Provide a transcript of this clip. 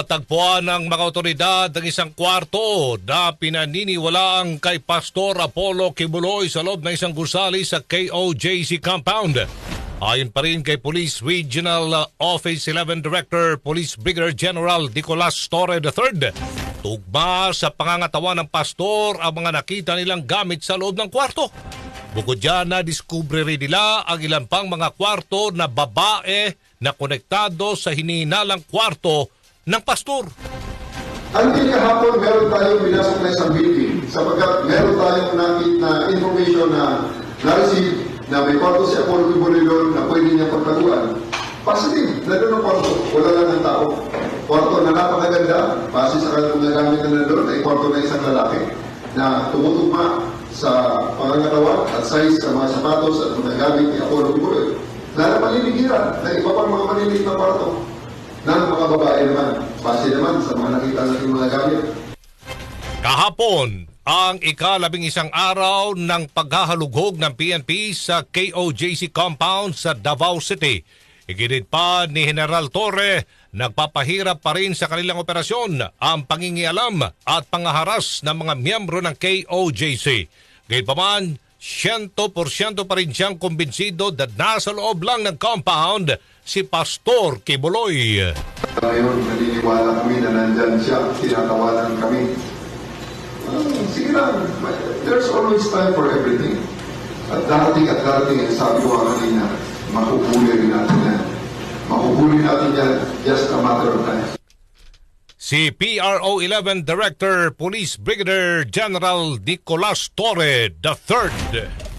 Natagpuan ng mga otoridad ang isang kwarto na pinaniniwalaang kay Pastor Apollo Kibuloy sa loob ng isang gusali sa KOJC compound. Ayon pa rin kay Police Regional Office 11 Director Police Brigadier General Nicolas Torre III. Tugma sa pangangatawan ng pastor ang mga nakita nilang gamit sa loob ng kwarto. Bukod dyan na diskubre rin nila ang ilan pang mga kwarto na babae na konektado sa hinihinalang kwarto ng pastor. Until kahapon, meron tayong binasok na isang building sapagkat meron tayong nakit na information na na-receive na may kwarto si Apollo Kiburilon na pwede niya pagtaguan. Positive, na doon ang kwarto, wala lang ng tao. Kwarto na napakaganda, base sa kanilang nagamit na nandun, ay kwarto na isang lalaki na tumutugma sa pangangatawan at size ng mga sapatos at mga gamit ni Apollo Kiburilon. Na maliligiran na iba pang mga maliliit na kwarto ng mga babae naman sa mga nakita natin mga gamit. Kahapon, ang ikalabing isang araw ng paghahalughog ng PNP sa KOJC compound sa Davao City. Iginit pa ni General Torre, nagpapahirap pa rin sa kanilang operasyon ang pangingialam at pangaharas ng mga miyembro ng KOJC. Gayunpaman, 100% pa rin siyang kumbinsido na nasa loob lang ng compound si Pastor Kibuloy. Ngayon, naniniwala kami na nandyan siya, tinatawanan kami. Ah, sige lang, there's always time for everything. At darating at darating, ang sabi ko kanina, makuhuli rin natin yan. Makuhuli natin yan, just a matter of time. Si PRO 11 Director Police Brigadier General Nicolas Torre III.